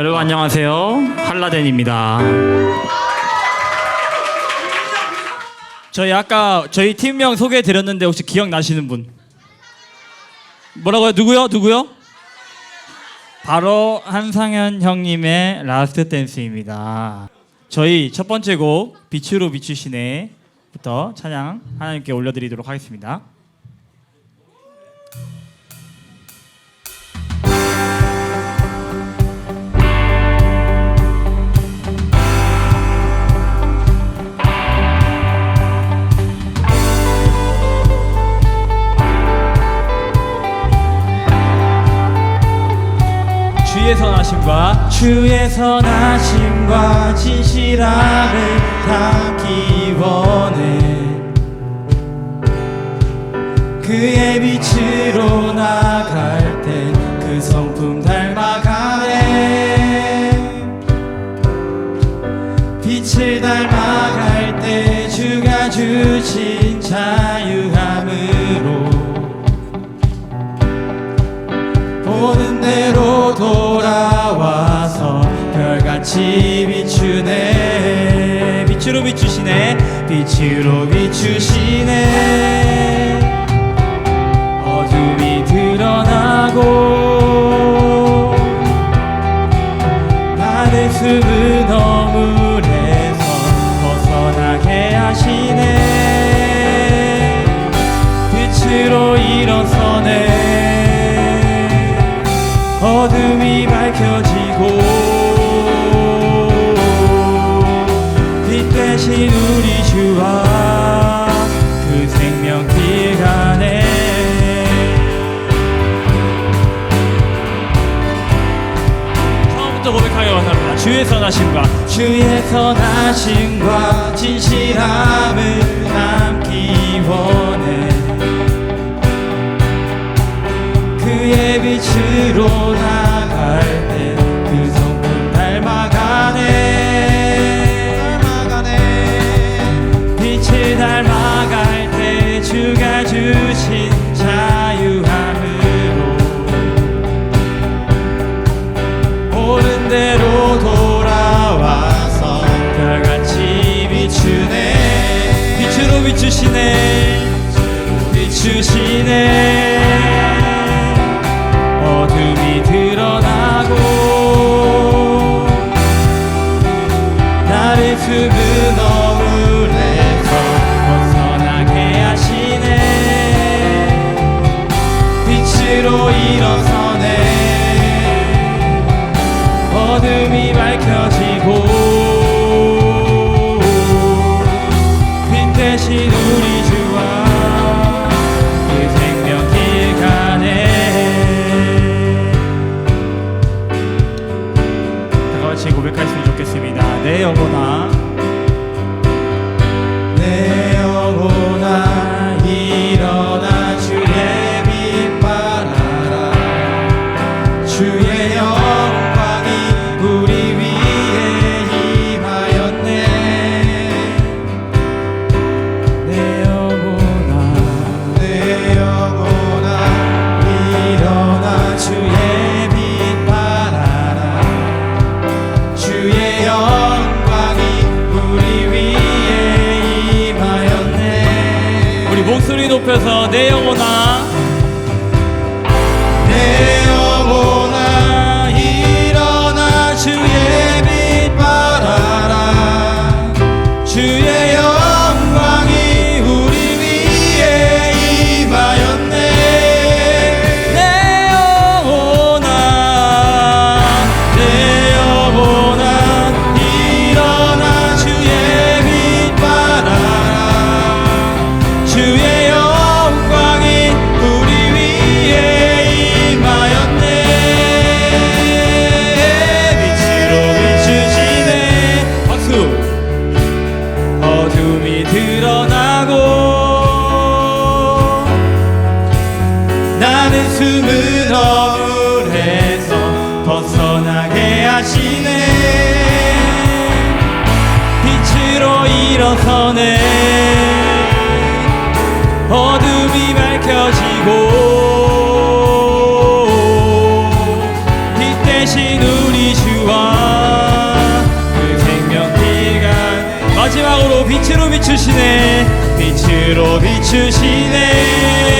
여러분 안녕하세요. 한라덴입니다. 저희 아까 저희 팀명 소개해 드렸는데 혹시 기억나시는 분? 뭐라고요? 누구요? 누구요? 바로 한상현 형님의 라스트 댄스입니다. 저희 첫 번째 곡 빛으로 비추시네부터 찬양 하나님께 올려드리도록 하겠습니다. 주의 선하심과 진실함을 빛으로 비추시네. 어둠이 드러나고 나를 숨은 어물에서 벗어나게 하시네. 빛으로 일어서네. 어둠이 밝혀지 주의 선하심과 진실함을 담기 원해. 그의 빛으로 나갈 같이 고백했으면 좋겠습니다. 내 영혼아. 내 영혼아 것이고 빛 대신 우리 주와 그 생명 비가 마지막으로 빛으로 비추시네. 빛으로 비추시네.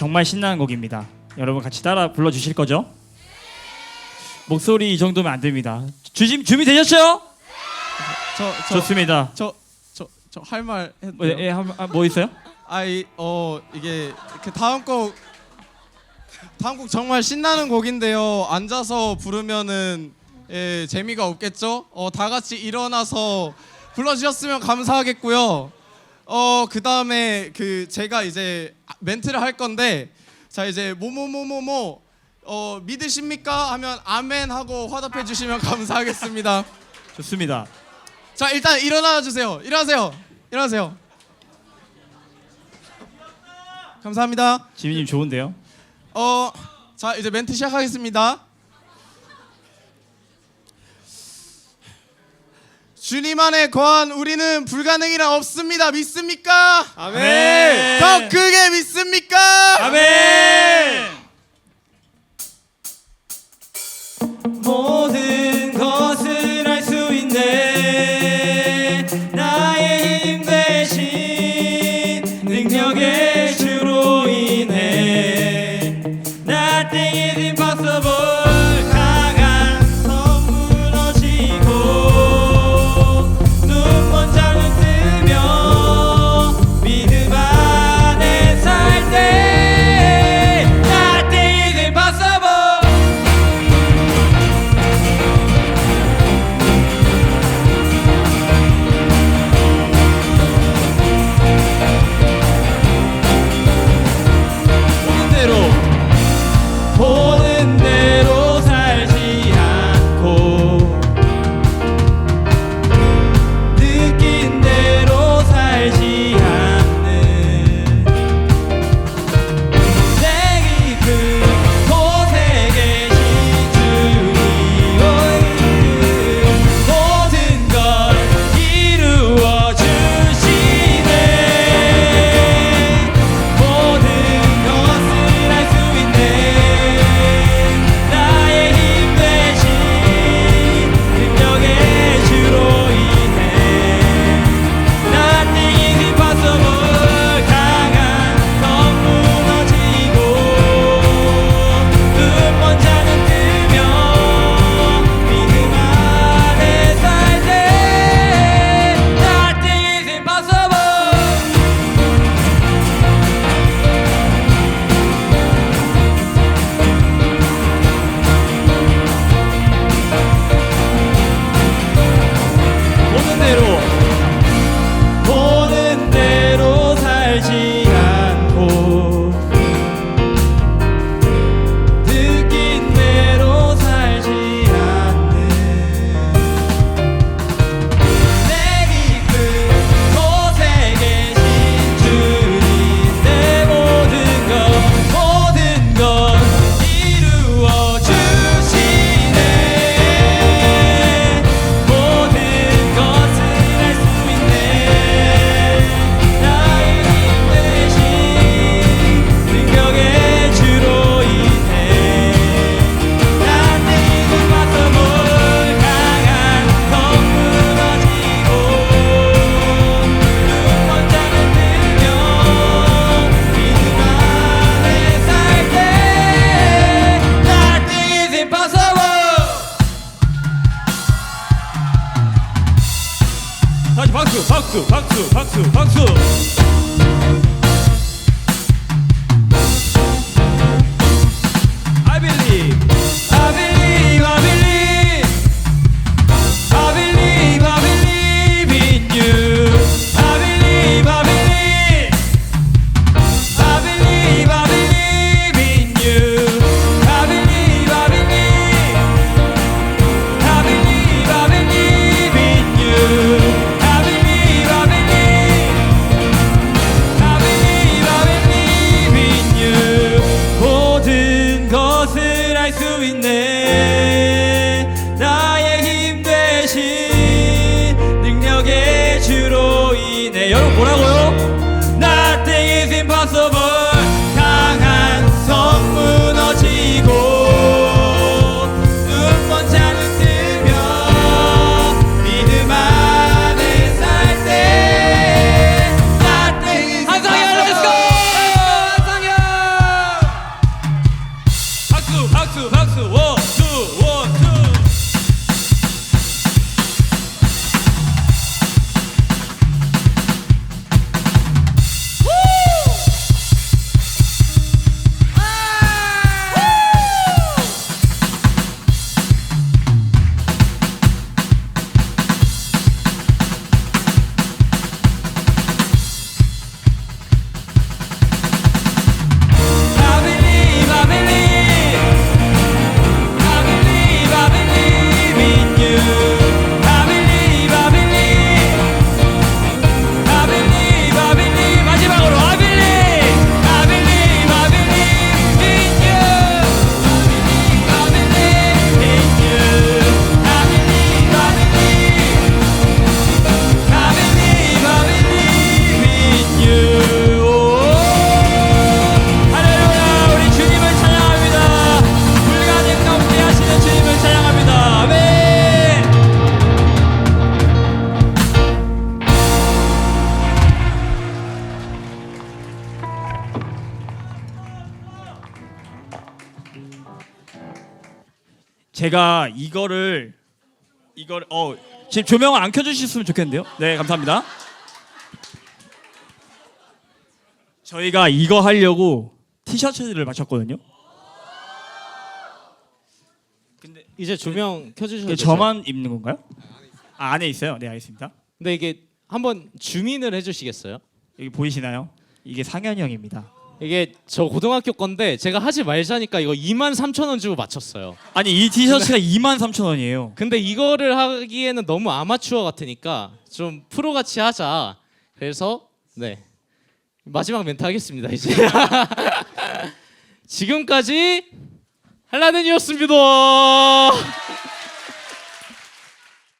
정말 신나는 곡입니다. 여러분 같이 따라 불러 주실 거죠? 목소리 이 정도면 안 됩니다. 주심 준비 되셨죠? 좋습니다. 저저 할 말 뭐, 했는데. 예, 한- 아, 뭐 있어요? 아이 어 이게 그 다음 곡 다음 곡 정말 신나는 곡인데요. 앉아서 부르면은 예, 재미가 없겠죠? 어, 다 같이 일어나서 불러주셨으면 감사하겠고요. 어, 그 다음에 그 제가 이제 멘트를 할 건데 자 이제 뭐뭐뭐뭐뭐 어, 믿으십니까? 하면 아멘 하고 화답해 주시면 감사하겠습니다. 좋습니다. 자 일단 일어나 주세요. 일어나세요. 일어나세요. 감사합니다. 지민님 좋은데요? 어, 자 이제 멘트 시작하겠습니다. 주님 안에 거한 우리는 불가능이라 없습니다. 믿습니까? 아멘. 더 크게 믿습니까? 아멘. 박수 박수 박수 박수 박수 உணவு 제가 이거를 이걸 어 지금 조명을 안 켜주셨으면 좋겠는데요. 네 감사합니다. 저희가 이거 하려고 티셔츠를 맞췄거든요. 근데 이제 조명 켜주셔도 이게? 저만 입는 건가요? 아, 안에 있어요. 네 알겠습니다. 근데 이게 한번 주민을 해주시겠어요? 여기 보이시나요? 이게 상현이 형입니다. 이게 저 고등학교 건데 제가 하지 말자니까 이거 2만 3천 원 주고 맞췄어요. 아니 이 티셔츠가 2만 3천 원이에요. 근데 이거를 하기에는 너무 아마추어 같으니까 좀 프로 같이 하자. 그래서 네 마지막 멘트 하겠습니다 이제. 지금까지 한라덴이었습니다.